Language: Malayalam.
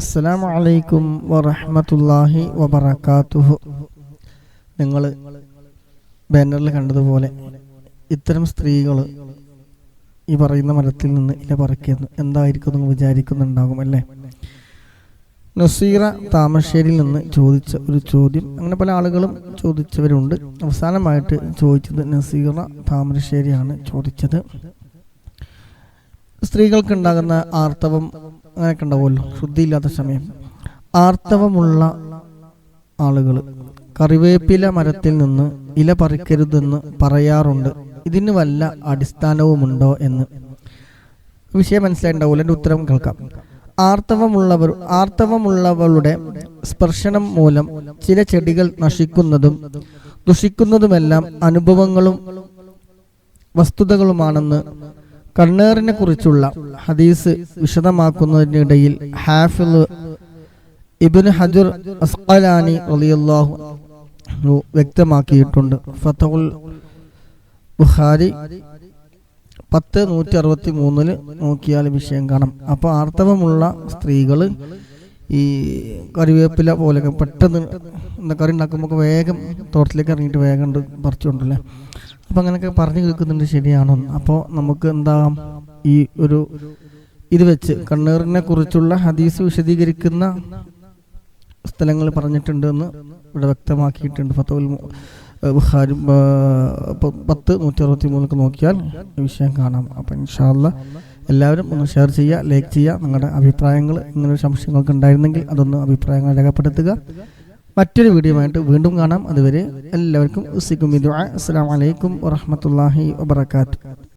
അസ്സലാമു അലൈക്കും വറഹമത്തല്ലാഹി വബറകാതുഹു. നിങ്ങൾ ബാനറിൽ കണ്ടതുപോലെ ഇത്തരം സ്ത്രീകൾ ഈ പറയുന്ന മരത്തിൽ നിന്ന് ഇല പറിക്കുന്നു. എന്തായിരിക്കും നിങ്ങൾ വിചാരിക്കുന്നുണ്ടാകും അല്ലേ? നസീറ താമശ്ശേരിയിൽ നിന്ന് ചോദിച്ച ഒരു ചോദ്യം. അങ്ങനെ പല ആളുകളും ചോദിച്ചവരുണ്ട്. അവസാനമായിട്ട് ചോദിച്ചത് നസീറ താമരശ്ശേരിയാണ് ചോദിച്ചത്. സ്ത്രീകൾക്കുണ്ടാകുന്ന ആർത്തവം അങ്ങനെയൊക്കെ ഉണ്ടാവുമല്ലോ. ശുദ്ധിയില്ലാത്ത സമയം. ആർത്തവമുള്ള ആളുകൾ. കറിവേപ്പില മരത്തിൽ നിന്ന് ഇല പറിക്കരുതെന്ന് പറയാറുണ്ട്. ഇതിന് വല്ല അടിസ്ഥാനവുമുണ്ടോ എന്ന്. വിഷയം മനസ്സിലായിട്ടുണ്ടാവില്ല എന്റെ ഉത്തരം കേൾക്കാം. ആർത്തവമുള്ളവർ ആർത്തവമുള്ളവളുടെ സ്പർശനം മൂലം ചില ചെടികൾ നശിക്കുന്നതും ദുഷിക്കുന്നതുമെല്ലാം അനുഭവങ്ങളും വസ്തുതകളുമാണെന്ന് കണ്ണേറിനെ കുറിച്ചുള്ള ഹദീസ് വിശദമാക്കുന്നതിനിടയിൽ ഹാഫിൽ ഇബ്നു ഹജർ അസ്ഖലാനി റളിയല്ലാഹു അൻഹു വ്യക്തമാക്കിയിട്ടുണ്ട്. ഫതഹുൽ ബുഖാരി പത്ത് നൂറ്റി അറുപത്തി മൂന്നിൽ നോക്കിയാൽ വിഷയം കാണാം. അപ്പോൾ ആർത്തവമുള്ള സ്ത്രീകൾ ഈ കറിവേപ്പില പോലെയൊക്കെ പെട്ടെന്ന് എന്താ കറി ഉണ്ടാക്കുമ്പോൾ വേഗം തോട്ടത്തിലേക്ക് ഇറങ്ങിയിട്ട് വേഗം ഉണ്ട് പറിച്ചുകൊണ്ടല്ലേ അപ്പം അങ്ങനെയൊക്കെ പറഞ്ഞു കേൾക്കുന്നുണ്ട് ശരിയാണോ? അപ്പോൾ നമുക്ക് എന്താ ഈ ഒരു ഇത് വെച്ച് കണ്ണീറിനെ കുറിച്ചുള്ള ഹദീസ് വിശദീകരിക്കുന്ന സ്ഥലങ്ങൾ പറഞ്ഞിട്ടുണ്ട് എന്ന് ഇവിടെ വ്യക്തമാക്കിയിട്ടുണ്ട്. ഫത്തോൽ ബുഖാരി പത്ത് നൂറ്റി അറുപത്തി മൂന്നൊക്കെ നോക്കിയാൽ വിഷയം കാണാം. അപ്പം ഇൻഷാല്ല എല്ലാവരും ഒന്ന് ഷെയർ ചെയ്യുക ലൈക്ക് ചെയ്യുക. നിങ്ങളുടെ അഭിപ്രായങ്ങൾ ഇങ്ങനെ സംശയങ്ങളൊക്കെ ഉണ്ടായിരുന്നെങ്കിൽ അതൊന്ന് അഭിപ്രായങ്ങൾ രേഖപ്പെടുത്തുക. മറ്റൊരു വീഡിയോ ആയിട്ട് വീണ്ടും കാണാം. അതുവരെ എല്ലാവർക്കും അസ്സാം വലൈക്കും വാഹമത്തല്ലാഹി വാബർക്കാത്തു